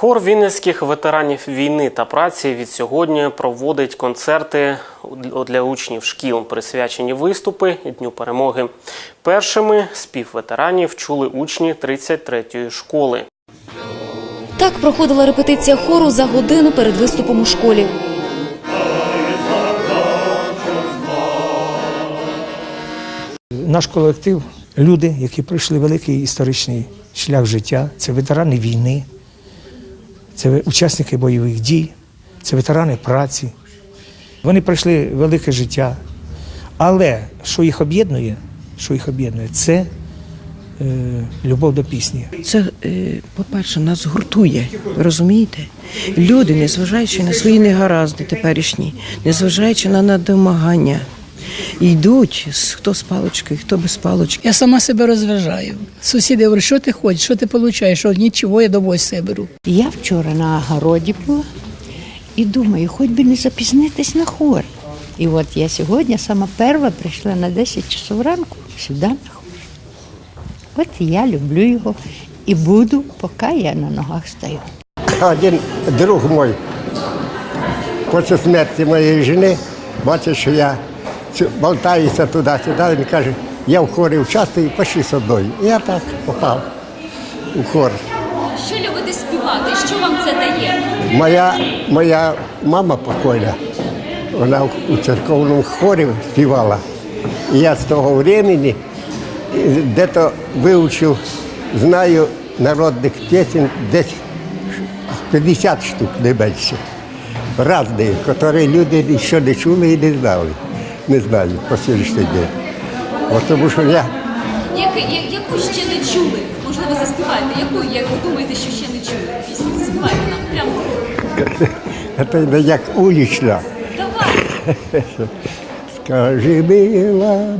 Хор вінницьких ветеранів війни та праці від сьогодні проводить концерти для учнів шкіл, присвячені виступи Дню перемоги. Першими спів ветеранів чули учні 33-ї школи. Так проходила репетиція хору за годину перед виступом у школі. Наш колектив люди, які пройшли великий історичний шлях життя. Це ветерани війни, це учасники бойових дій, це ветерани праці. Вони пройшли велике життя. Але що їх об'єднує, що їх об'єднує, це е, любов до пісні. Це, е, по-перше, нас гуртує, розумієте? Люди, незважаючи на свої негаразди теперішні, незважаючи на надомагання, йдуть хто з паличкою, хто без палички. Я сама себе розважаю. Сусіди говорять, що ти хочеш, що ти отримуєш, що нічого, я довольствия беру. Я вчора на огороді була і думаю, хоч би не запізнитись на хор. І от я сьогодні сама перша прийшла на 10 часов ранку сюди на хор. От я люблю його і буду, поки я на ногах стою. Один друг мой після смерті моєї жени бачить, що я болтаюся туди-сюди. Він каже, я в хорі участвую, пошли з мною. І я так попав у хор. Що любите співати? Що вам це дає? Моя, моя мама покойна, вона у- у церковному хорі співала. І я з того времени де-то вивчив, знаю народних пісень десь 50 штук, не менше. Разні, які люди ще не чули і не знали. Не знаю по сьогоднішній день. Тому що я Як, я- яку ще не чули? Можливо, заспіваєте? Яку, як ви думаєте, що ще не чули? Пісню заспівайте нам прямо. не як улічна. Давай. Скажи, мила,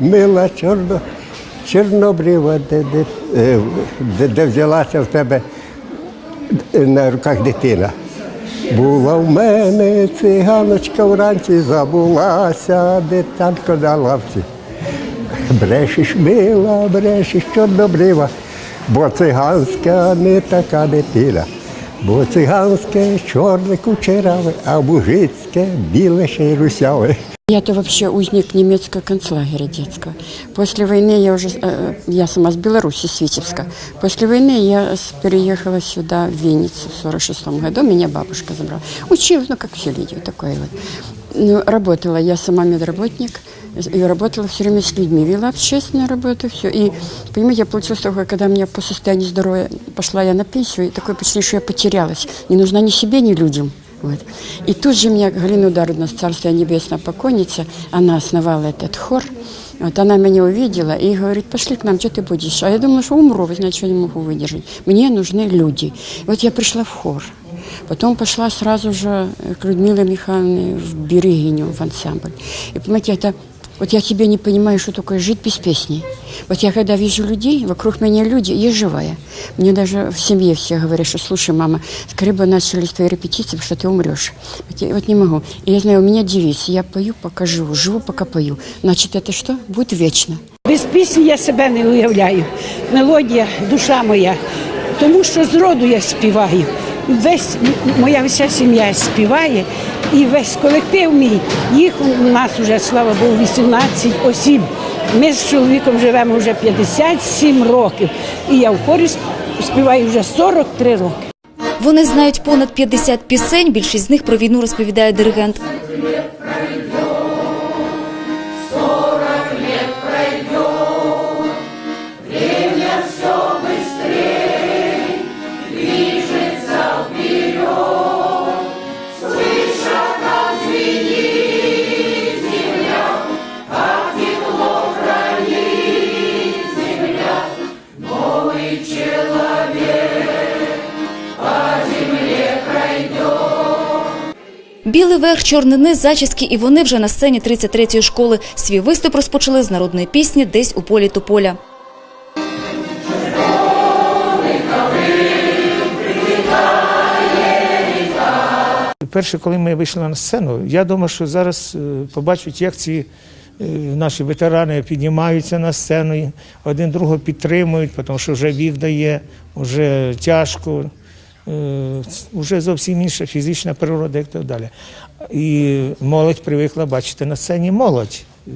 мила чорно, чорнобрива, де, де, е, де, де взялася в тебе на руках дитина. Була в мене циганочка вранці, забулася, дитятко на лавці. Брешеш, мила, брешеш, чорнобрива, бо циганська не така дитина. Бо циганське чорне кучеряве, а мужицьке біле ще й русяве. Я-то вообще узник немецкого концлагеря детского. После войны я уже, э, я сама с Беларуси, с Витебска. После войны я с- переехала сюда, в Винницу, в 46 году. Меня бабушка забрала. Училась, ну, как все люди, такое вот. Ну, работала, я сама медработник, и работала все время с людьми, вела общественную работу, все. И, понимаете, получилось такое, когда мне по состоянию здоровья пошла я на пенсию, и такое впечатление, что я потерялась. Не нужна ни себе, ни людям. Вот. И тут же меня Галина Ударовна, Царство Небесное покойница, она основала этот хор. Вот она меня увидела и говорит, пошли к нам, что ты будешь? А я думала, что умру, вы знаете, что не могу выдержать. Мне нужны люди. И вот я пришла в хор. Потом пошла сразу же э, к Людмиле Михайловне в Берегиню, в ансамбль. И понимаете, это вот я тебе не понимаю, что такое жить без песни. Вот я когда вижу людей, вокруг меня люди, я живая. Мне даже в семье все говорят, что слушай, мама, скорее бы начались твои репетиции, потому что ты умрешь. Вот я вот не могу. И я знаю, у меня девиз, я пою, пока живу, живу, пока пою. Значит, это что? Будет вечно. Без пісні я себе не уявляю. Мелодія, душа моя. Тому що з роду я співаю. Весь моя вся сім'я співає, і весь колектив мій. Їх у нас вже, слава Богу, 18 осіб. Ми з чоловіком живемо вже 57 років. І я в хорі співаю вже 43 роки. Вони знають понад 50 пісень. Більшість з них про війну розповідає диригент. Білий верх, чорний низ, зачіски і вони вже на сцені 33-ї школи. Свій виступ розпочали з народної пісні «Десь у полі тополя». Перше, коли ми вийшли на сцену, я думав, що зараз е, побачать, як ці е, наші ветерани піднімаються на сцену, один другого підтримують, тому що вже вік дає, вже тяжко. Е, вже зовсім інша фізична природа і так далі. І молодь привикла бачити на сцені молодь. Е,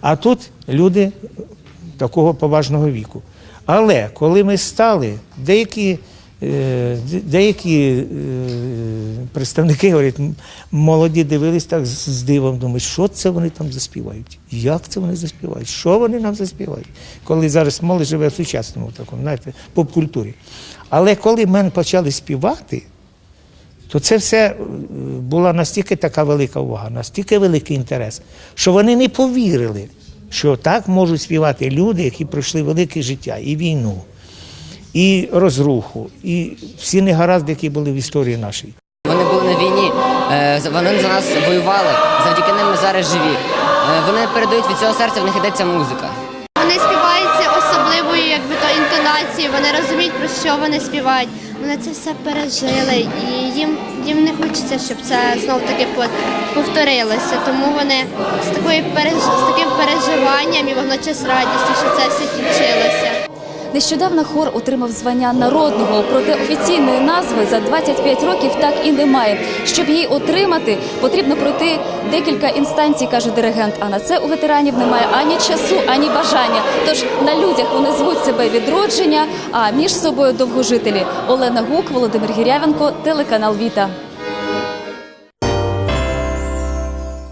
А тут люди такого поважного віку. Але коли ми стали, деякі, е, де- деякі е, представники говорять, молоді дивились так з дивом, думають, що це вони там заспівають? Як це вони заспівають? Що вони нам заспівають? Коли зараз молодь живе в сучасному такому, знаєте, поп-культурі. Але коли ми почали співати, то це все е, була настільки така велика увага, настільки великий інтерес, що вони не повірили, що так можуть співати люди, які пройшли велике життя, і війну, і розруху, і всі негаразди, які були в історії нашій. Вони були на війні, е, за- вони за нас воювали. Завдяки ним ми зараз живі. Е, Вони передають від цього серця, в них йдеться музика. Вони співаються особливою, якби то інтонацією. Вони розуміють про що вони співають. Вони це все пережили, і їм їм не хочеться, щоб це знов таки повторилося. Тому вони з такою з таким переживанням і водночас радістю, що це все кінчилося. Нещодавно хор отримав звання народного, проте офіційної назви за 25 років так і немає. Щоб її отримати, потрібно пройти декілька інстанцій, каже диригент. А на це у ветеранів немає ані часу, ані бажання. Тож на людях вони звуть себе відродження, а між собою довгожителі. Олена Гук, Володимир Гірявенко, телеканал Віта.